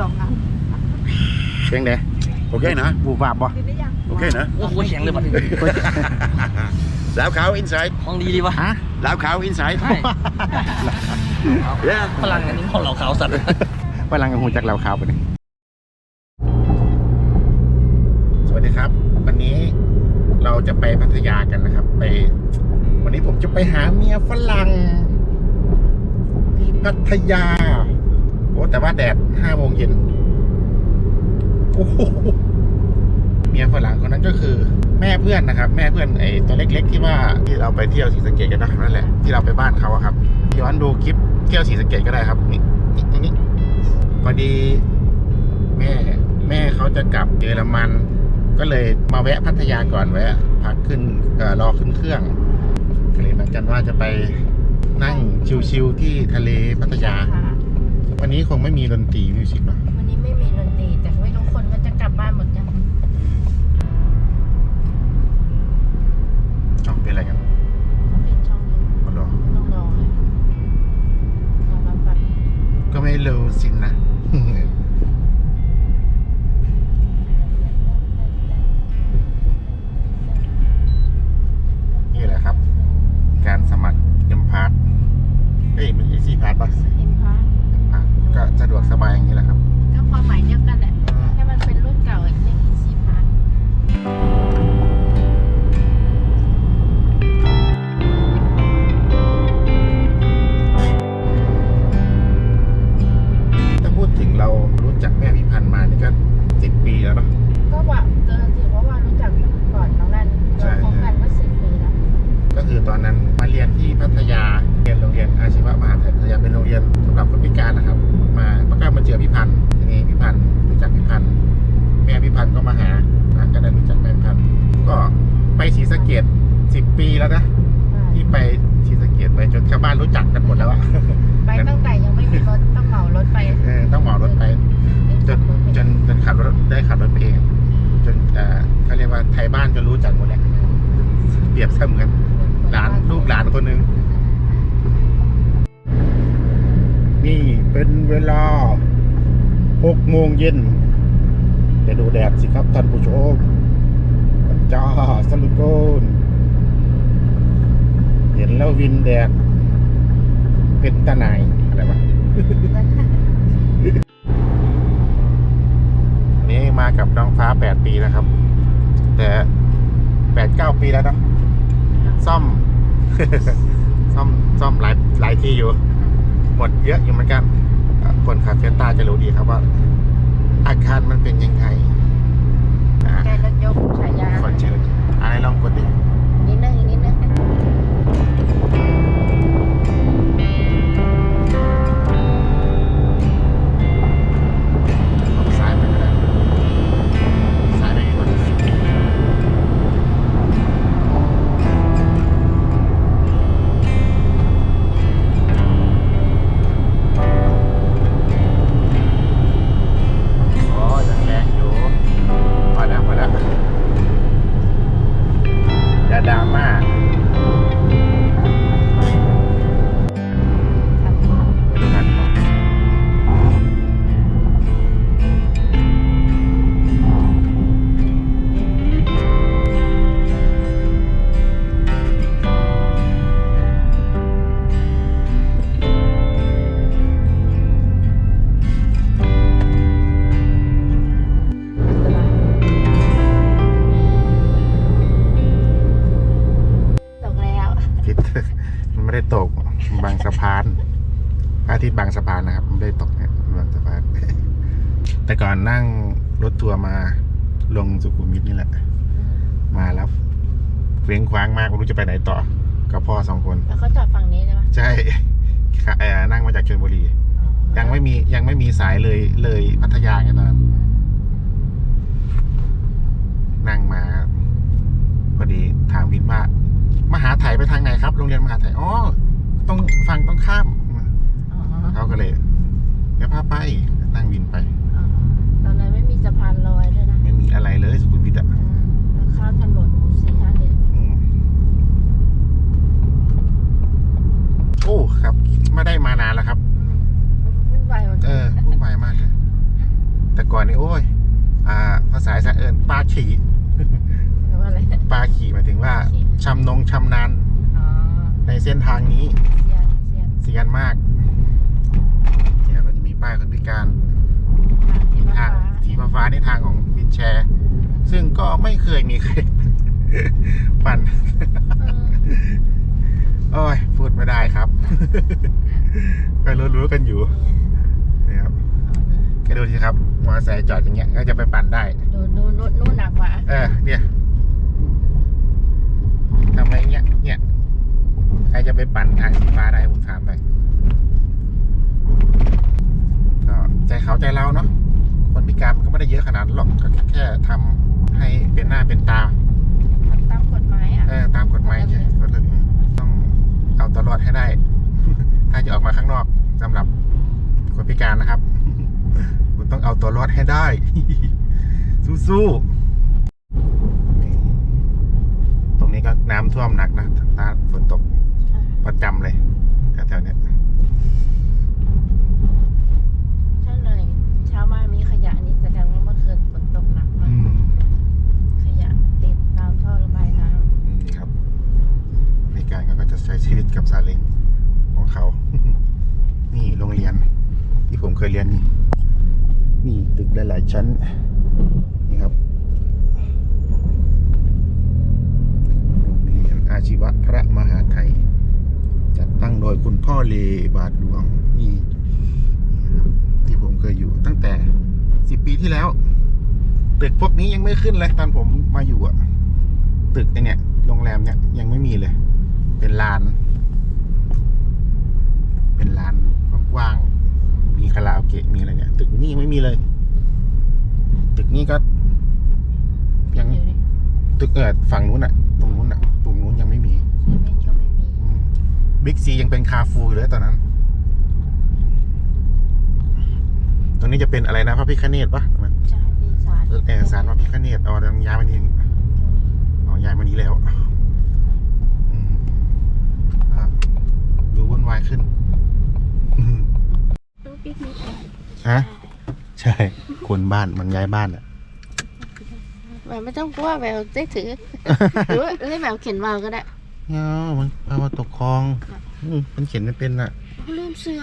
สองอันเพลงไหนโอเคนะ บูบาบบ่กินได้ยังโอเคนะ โอ้โหแข็งเลยบัดนี้ลาวขาวอินไซด์ของดีดีวะฮะลาวขาวอินไซด์ใช่เย้พลังอันนี้ของเราขาวสัตว์พลังหูจากเราขาวไปนี่สวัสดีครับ วันนี้เราจะไปพัทยากันนะครับ ไป วันนี้ผมจะไปหาเมียฝรั่งที่พัทยาโอ้แต่ว่าแดดห้าโมงเย็นโอ้โหเมียฝรั่งคนนั้นก็คือ แม่เพื่อนนะครับ แม่เพื่อนไอ้ตัวเล็ก ๆ ที่ว่าที่เราไปเที่ยวศรีสะเกดกันนะนั่นแหละที่เราไปบ้านเขาครับย้อนดูคลิปเที่ยวศรีสะเกดก็ได้ครับนี่นี่ตรงนี้พอดีแม่แม่เขาจะกลับเยอรมัน ก็เลยมาแวะพัทยาก่อนแวะพักขึ้นอรอขึ้นเครื่องก็เลยนัดกันว่าจะไปนั่งชิวๆที่ทะเลพัทยา วันนี้คงไม่มีดนตรีมิวสิกเนาะวันนี้ไม่มีดนตรีแต่ไม่รู้คนมันจะกลับบ้านหมดยังอ๋อเป็นอะไรกันเขาเป็นช่องนี้อ๋อเหรอต้องรอให้รอรับบัตรก็ไม่รู้สินะ ปีแล้วนะที่ไปศรีสะเกดไปจนชาวบ้านรู้จักกันหมดแล้วอะไปตั้งแต่ยังไม่มีรถต้องเหมารถไปเออต้องเหมารถไปจนจนจนขับรถได้ขับรถไปเอง จนเอ่อเขาเรียกว่าไทยบ้านก็รู้จักหมดแล้วเปรียบเสมือนหลานลูกหลานคนหนึ่งนี่เป็นเวลาหกโมงเย็นจะดูแดดสิครับท่านผู้ชมจ้าสลุกโกน เห็นแล้ววินแดดเป็นตาหนายอะไรวะอันนี้มากับน้องฟ้าแปดปีแล้วครับ แต่แปดเก้าปีแล้วเนอะซ่อม ซ่อมซ่อมหลายหลายที่อยู่ หมดเยอะอยู่เหมือนกันเอ่อคนขับเฟสต้าจะรู้ดีครับว่า อาการมันเป็นยังไงอะแกรถยกฉายาขอเชิญอะไรลองกดดิ ไม่ได้ตกบางสะพานพระอาทิตย์บางสะพานนะครับไม่ได้ตกเนี่ยบางสะพาน แต่ก่อนนั่งรถทัวร์มาลงสุขุมวิทนี่แหละ มาแล้วเว้งคว้างมากไม่รู้จะไปไหนต่อ กับพ่อสองคน แล้วเขาจอดฝั่งนี้ใช่ปะใช่ค่ะเอ่อนั่งมาจากชลบุรีอ๋อยังไม่มียังไม่มีสายเลยเลยพัทยาไงตอนนั้นนั่งมา พอดีถามวินว่า มหาไทยไปทางไหนครับ โรงเรียนมหาไทยอ๋อต้องฝั่งต้องข้ามอ๋อเขาก็เลยเดี๋ยวพาไปนั่งวินไป อ๋อตอนนั้นไม่มีสะพานลอยด้วยนะ ไม่มีอะไรเลยสุขุมวิทอะ อืมแล้วข้ามถนนสี่ห้าเลน อืมโอ้ครับ ไม่ได้มานานแล้วครับ อืมวุ่นวายหมด เออวุ่นวายมากเลย ก่อนนี่โอ้ย อ่า ภาษาอีสานเอิญปลาขี่ แปลว่าอะไร ปลาขี่หมายถึงว่า ปลาขี่ ชำนงชำนาญ อ๋อ ในเส้นทางนี้ เซียนเซียน เซียนมากเนี่ยก็จะมีป้ายคนพิการ ทางที่ ทา ฟ้าง สี ฟ้าๆในทางของวินแชร์ ซึ่งก็ไม่เคยมีใครปั่นเออโอ้ยพูดไม่ได้ครับ ก็รู้ๆกันอยู่นี่ครับแค่ดูสิครับมอเตอร์ไซค์จอดอย่างเงี้ยก็จะไปปั่นได้ดูดูนู่นนู่นหนักกว่าเออเนี่ยทำอะไรเงี้ยเนี่ยใครจะไปปั่นทางสีฟ้าได้ผมถามไปก็ใจเขาใจเราเนาะ คนพิการมันก็ไม่ได้เยอะขนาดนั้นหรอกก็แค่ทำให้เป็นหน้าเป็นตาทำตามกฎหมายอะเออตามกฎหมายใช่กฎเลยต้องเอาตัวรอดให้ได้ ถ้าจะออกมาข้างนอกสำหรับคนพิการนะครับ คุณต้องเอาตัวรอดให้ได้ สู้ๆตรงนี้ก็น้ำท่วมหนักนะถ้าฝนตกประจำเลยแถวๆเนี้ย ใช่เลย เช้ามามีขยะนี่แสดงว่าเมื่อคืนฝนตกหนักมา อื ก ม ขยะติดตามท่อระบายน้ อืมนี่ครับอเมริกันเขาก็จะใช้ชีวิตกับซาเล้งของเขา นี่โรงเรียน ที่ผมเคยเรียนนี่นี่ตึกหลายๆชั้น นี่ครับโรงเรียนอาชีวะพระมหาไทย จัดตั้งโดยคุณพ่อเลบาทหลวงนี่ที่ผมเคยอยู่ตั้งแต่สิบปีที่แล้ว ตึกพวกนี้ยังไม่ขึ้นเลยตอนผมมาอยู่อะตึกเนี่ยโรงแรมเนี่ยยังไม่มีเลย เป็นลาน เป็นลานกว้างๆมีคาราโอเกะมีอะไรเนี่ย ตึกนี้ยังไม่มีเลย ตึกนี้ก็ำยังอยู่ดิตึกเออฝั่งนู้นอะตรงนู้นอะตรงนู้นยังไม่มีเซเว่นก็ไม่มีบิ๊กซียังเป็นคาฟูอยู่เลยตอนนั้น ตรงนี้จะเป็นอะไรนะพระพิคเนตปะใช่ปีศาจเอกสารพระพิคเนตเอาดังย้ายมานี่เอาย้ายมานี้แล้วอืมอะดู วุ่นวายขึ้นอืมตู้ปิ๊กนิกเองฮะใช่ คนบ้านมันย้ายบ้านอะแหมไม่ต้องกลัวแหววได้ถือ หรือว่าให้แหววเขียนวาวก็ได้เนาะมันเอามาตกคลองอืมมันเขียนไม่เป็นอะลืมเสื้อ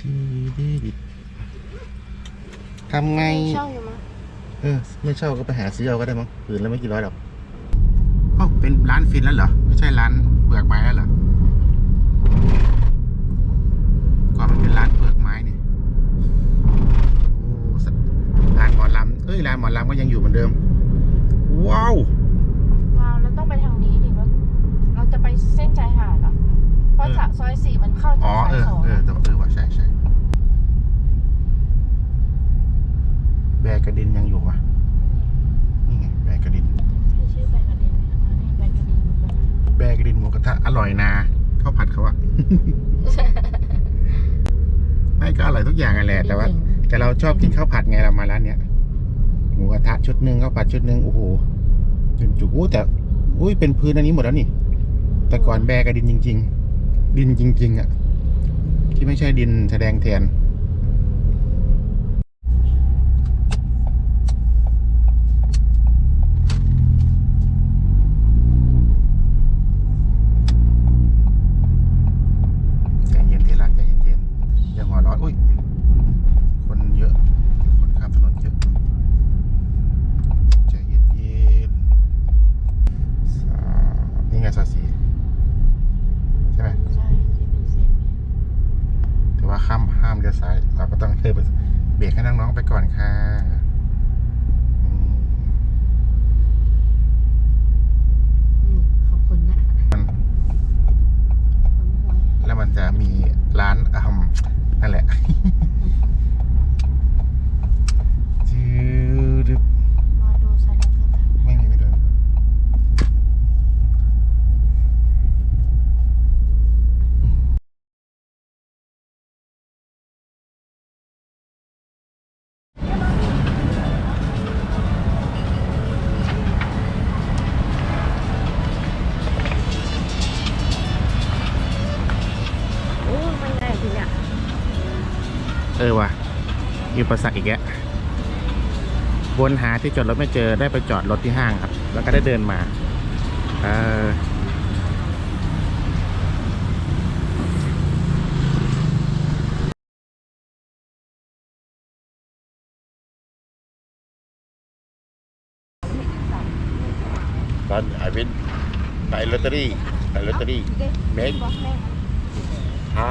ดีดีดีทำไง เช่าอยู่มั้งเออ ไม่เช่าก็ไปหาซื้อเอาก็ได้มั้งผืนละไม่กี่ร้อยหรอกอ๋อ เป็นร้านฟินแล้วเหรอ ไม่ใช่ร้านเปลือกไม้แล้วเหรอก่อนมันเป็นร้านเปลือกไม้นี่โอ้สัตว์ร้านหมอลำเอ้ยร้านหมอลำก็ยังอยู่เหมือนเดิม ว้าววาวเราต้องไปทางนี้ดิว่าเราจะไปเส้นชายหาดเหรอ เพราะเออจากซอยสี่มันเข้าอ๋จาอกซอเอยอสองเออแต่ว่าเออว่ะใช่ใช่แบกกระดินยังอยู่วะ ระทะอร่อยนาข้าวผัดเขาอะ ไม่ก็อร่อยทุกอย่างอะแหละแต่ว่า แต่เราชอบกินข้าวผัดไงเรามาร้านเนี้ยหมูกระทะชุดหนึ่งข้าวผัดชุดหนึ่งโอ้โหจุกจุกอู้แต่อุ้ยเป็นพื้นอันนี้หมดแล้วนี่ แต่ก่อนแบกกระดินจริง ๆ ดินจริง ๆอะที่ไม่ใช่ดินแสดงแทน ทีเนี้ยเออว่ะมีอุปสรรคอีกแยะวนหาที่จอดรถไม่เจอได้ไปจอดรถที่ห้างครับ แล้วก็ได้เดินมา เออตอนไอวินไปลอตเตอรี่ไปลอตเตอรี่เมนหา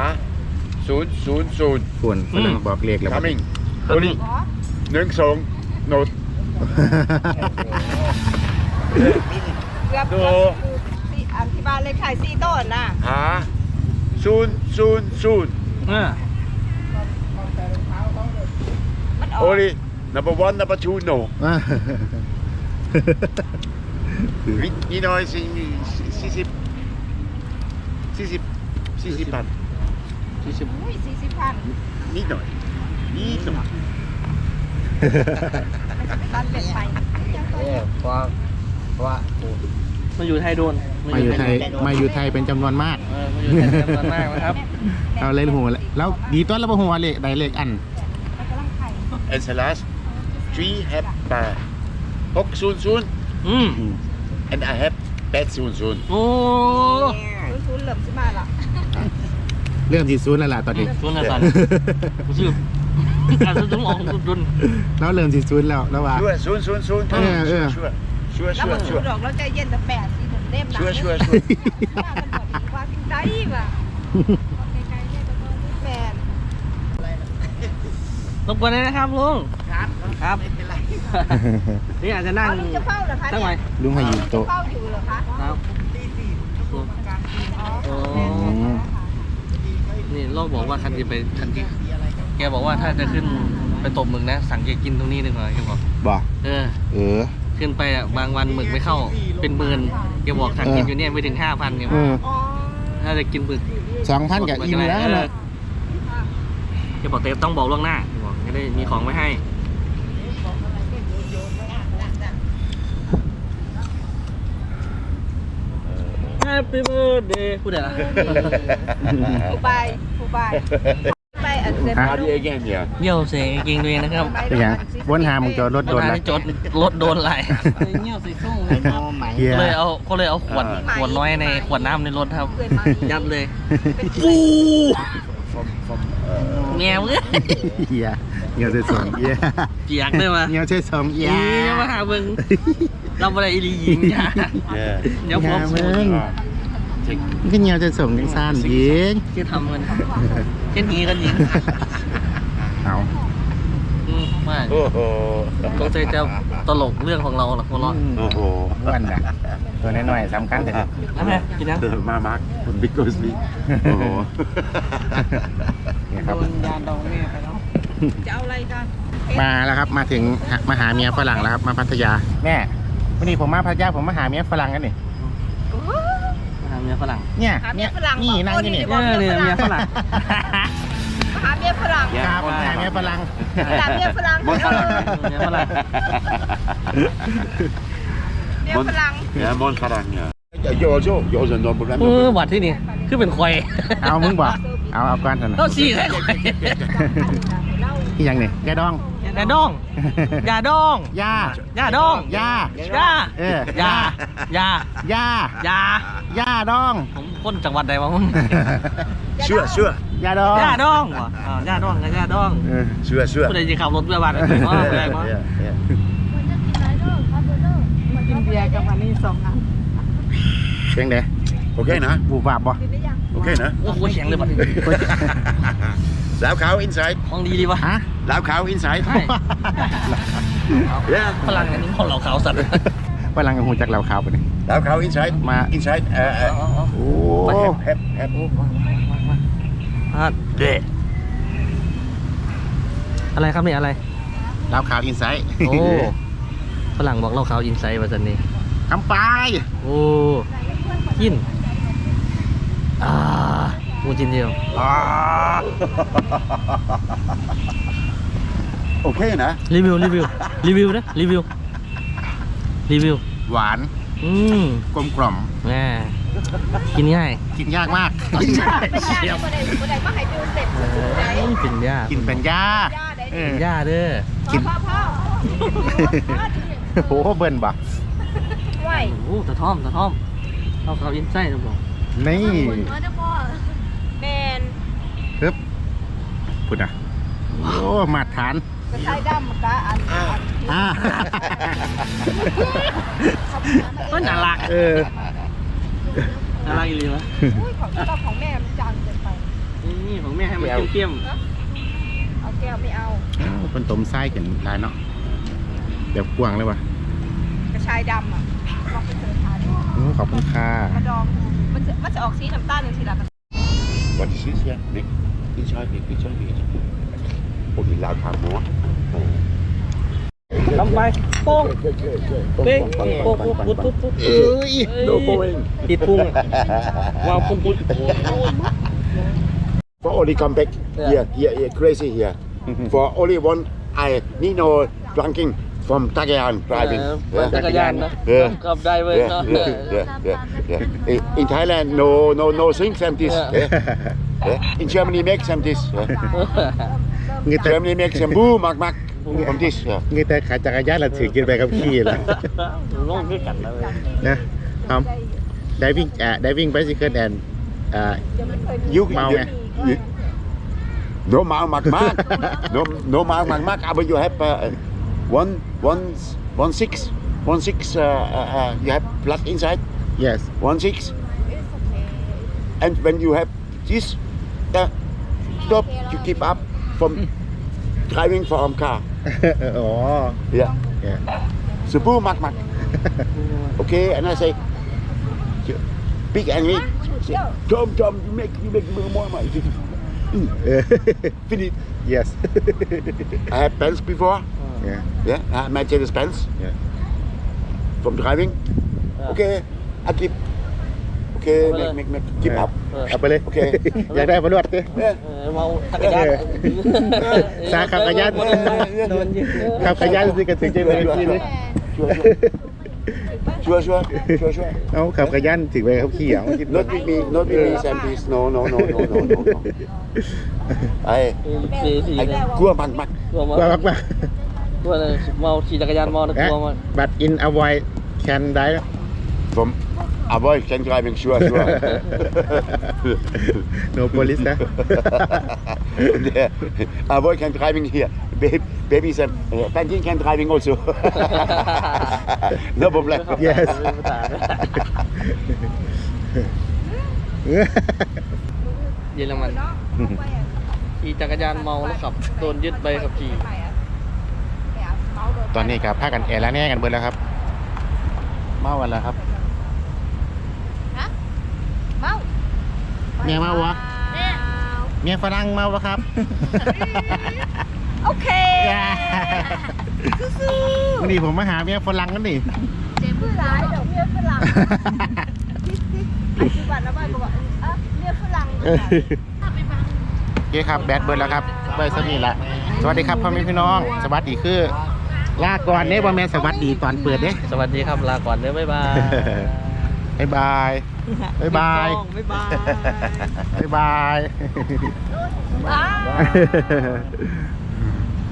ศูนย์ศูนย์ศูนย์ควรฝรั่งบอกเลขแล้ว coming โอลี่หนึ่งสองโนดเกือบดูสี่อันที่บ้านเลขขายสี่ต้นน่ะหาศูนย์ศูนย์ศูนย์เออมันออโอกลี่ number one number two no วินี่น้อยสี่สี่สิบสี่สิบสี่สิบพัน ที่สิบอุ้ยสี่สิบพันนิดหน่อยนิดหน่อยตันเป็นไปมาอยู่ไทยโดนมาอยู่ไทยมาอยู่ไทยเป็นจำนวนมากเออมาอยู่ไทยจำนวนมากนะครับเอาเลยหัวแล้วแล้วดีต้นแล้วบ่หัวเลขได้เลขอัน and the last three have แปดหกศูนย์ศูนย์อืม and I have แปดศูนย์ศูนย์โอ้คุณคุณเหลิมสิมาละ เรื่องที่ศูนย์แล้วล่ะตอนนี้ชวนอะไรกันกูชื่อการจะต้องออกดุนแล้วเริ่มที่ศูนย์แล้วแล้วว่า ชัวร์ศูนย์ศูนย์ศูนย์เออเออ ชัวร์ชัวร์แล้วชัวมันร์ชัถูวกร์ดอกแล้วใจเย็นแต่แปดที่ถึงเล่มหนัชัวร์ชัวร์ชัวร์ว่ามันพอดีว่าพิงได้ว่ะแมนรบกวนเลยนะครับลุง ครับครับนี่อาจจะนั่งเอาลุงจะเฝ้าเหรอคะตั้งเนี่ไว้ยลุงให้อยู่โต๊ะเฝ้าอยู่เหรอคะครับโอ้อืม นี่โลกบอกว่าคันที่ไปคันที่แกบอกว่าถ้าจะขึ้นไปตบหมึกนะ สั่งแกกินตรงนี้ดีกว่าแกบอกบอกเออ เออ ขึ้นไปอะบางวันหมึกไม่เข้า เป็นหมื่นแกบอกสั่งกินอยู่เนี่ยไม่ถึงห้าพันแกบเออกออ๋อถ้าจะกินหมึกสองพันกับอิ่มแล้วเออเนาะแกบอกแต่ต้องบอกล่วงหน้าแกบอกจะได้มีของไว้ให้ Happy birthday พูดได้ละผู้ใบผู้ใบไปอันเซน How do you again yeah เยี่ยวเสียงเกงตัวเองนะครับเป็นหยังวนหามึงจอดรถโดนเวลาแล้วที่จดรถโดนไหลเฮียก็เลยเอาก็เลยเอาขวดขวดน้อยในขวดน้ำในรถครับเคยมายัดเลยเป็นฟู from from uh, แงวเอ้ยเฮียเฮียเส้สองเฮียเกียกได้มาเฮียเส้สองเฮียอีมาหาเบิ่งเราบ่ได้อีหลีหญิงจ้า yeah เดี๋ยวผมเมึง take ก็เฮียเส้สองยังสั้นยิงคือทำกันเช่นนี้กันหญิงเอาอืมไมาโอ้โหสงสัยจะตลกเรื่องของเราหรอกคนละโอ้โหอ้วนนะตัวน้อยๆสำคัญแต่นั่นและกินนะมามาร์คคุณบิ๊กโกสบีโอ้โหเนี่ยครับยาดองแม่ไปแล้วจะเอาอะไรกันมาแล้วครับมาถึงมาหาเมียฝรั่งแล้วครับมาพัทยาแม่วันนี้ผมมาพัทยาผมมาหาเมียฝรั่งกันนี่ ฝรั่ง เนี่ยหาเมีเนี่ยยฝรั่งนี่นั่งอยู่นี่บกเนี่ยเนี่ยเมียฝรั่ง หาเมียฝรั่ง ครับผมหาเมียฝรั่ง หาเมียฝรั่งมอนฝรั่งเมียฝรั่ง เมียฝรั่ง Ja, mon farang, ja. Ja, jo, zo. Jo, zijn dan เออวัดที่นี่คือเป็นควายเอามึงบอกเอาเอาก้อนเถอะนะต้องสี่ใช่ควายที่ยังนี่ยาดอง ยาดอง ยาดองยายาดองยายาเออยายายายายาดอง ผมคนจังหวัดใดวะมึง Sure, sure. ยาดองยาดองวะอ่ายาดองกับยาดองเออ Sure, sure. ผู้ใดจะขับรถเรือบ้านอะไรก็อะไรก็ Ja, ja. กินเบียร์กับอันนี้สองอันเพียงเด้ Oké, nou. บูบาบบ่ Oké, nou. โอ้โหแข็งเลยบัด Lauwgauw inside. ของดีดีวะฮะ Lauwgauw inside. ใช่ Ja. พลังอันนี้ของเราขาวสัตว์ ฝรั่งกับหูจักเหล่าขาวไปนี่ Lauwgauw inside. Maar- Inside. Uh, uh, โอ้ heb, heb, heb. อะเด็อะไรครับเนี่ยอะไรเหล่าขาวอินไซด์โอ้ฝรั่งบอกเราขาวอินไซด์ว่าสันนี่คำปายโอ้กินอ่า มูจินเดียว Ah. Oké, nou. รีวิว รีวิว รีวิวนะ รีวิว รีวิว หวานอืมกลมกล่อมแม่กินง่ายกินยากมากไม่ใช่ไม่ได้ไม่ได้มาให้ดูเสร็จสุดๆเลยเป็นหญ้ากินเป็นหญ้าย่าได้เอดิอเป็นหญ้าเด้อ กิน พ่อพ่อโอ้โหเบิ่นบ่ไหวโอ้ตะท่อมตะท่อมเอาเขาอินไส้นะบอกนี่แมน ปึ๊บ พูดอะโอ้มาตรฐานกระชายดำกะอันอันอ่าก็น่ารักเออน่ารักอีหลีวะอุ้ยของชอบของแม่มันจางเกินไปนี่ของแม่ให้มันเข้มเอาแก้วไม่เอาอ้าวเป็นต้มไส้กันได้เนาะแบบกว้างเลยวะกระชายดำอะลองไปเสิร์ชหาดูโอ้ขอบคุณค่ะกระดองดูมันจะมันจะออกสีน้ำตาลหนึ่งทีละ What is this here? Nick? Inside Nick, inside Nick. Oh, you loud time more. ๆทำไปโป้งเป้งโป้งโป้งปุ๊บปุ๊บปุ๊บเอ้ย No going. ติดพุงวางปุ๊บปุ๊บ For only come back Yeah. here, here, here, crazy here. For only one, I need no drinking from Tagayan driving. ปั่นจักรยานนะ Yeah. ขับได้เว้ย Yeah, เนาะ yeah, yeah, yeah, yeah. In- In Thailand, no, no, no things and this. Yeah. Yeah. Yeah. In Germany, make some this. Yeah. เงยแต่ Germany make some boo, mak, mak, from this. Yeah. เงยแต่ขาจักรยานเราถือกินไปกับขี่แล้วน้องด้วยกันนะเว้ยนะครับ diving อ่า diving bicycle and อ่า You, Mau you, nghe. you, no mau mak mak, no no mau mak mak. But you have uh, one one one six one six. Uh, uh, uh, you have plug inside yes one six. And when you have this, stop to keep up from driving for our car. oh. Yeah. Yeah. Subu mak mak. okay, and I say, big angry. Say, Tom, Tom, you make you make more money. Hmm. Finish. Yes. I had pants before. Yeah. Yeah. I had Mercedes pants. Yeah. From driving. Okay. I keep Okay, Apa make, dah? make, make, keep up. เอาไปเลย โอเค อยากได้บรวดดิ Yeah. เออเมาจักรยานสาขับจักรยานโดนยิงขับขยันสิกระถึงจะเป็นขี่เลย Sure, sure, sure, sure. เอาขับขยันถึงไปเขาขี่อะ Not with me, not with me, Sam, please. No, no, no, no, no, no, no. I, สีสี I เนี่ย gua mak mak. กลัวว่ามาบักมากกลัวเลยเมาขี่จักรยานเมานะกลัวมันบัตร in avoid can die From avoid can driving, sure, sure. no police นะ There. avoid can driving here. Baby, baby Sam, uh, Panjin can driving also. no problem. yes เยอรมันขี่จักรยานเมาแล้วขับโดนยึดใบขับขี่ตอนนี้กับพากันแอร์แล้วแน่กันเบิดแล้วครับ เมากันแล้วครับ เมา เมียเมาวะเมียฝรั่งเมาปะครับ โอเควันนี้ผมมาหาเมียฝรั่งกันนี่เจ็บผู้ร้ายดอกเบี้ยฝรั่งปัจจุบันแล้วบ้านก็บอกเออเบี้ยฝรั่งโอเคครับแบดเบิร์ดแล้วครับเบิร์ดสมีละสวัสดีครับพ่อแม่พี่น้อง สวัสดีคือลาก่อนเนี่ยบ่แม่นสวัสดีตอนเปิดเด้สวัสดีครับลาก่อนเด้อบ๊ายบาย บ๊ายบายบ๊ายบายบ๊ายบายบ๊ายบายว้าว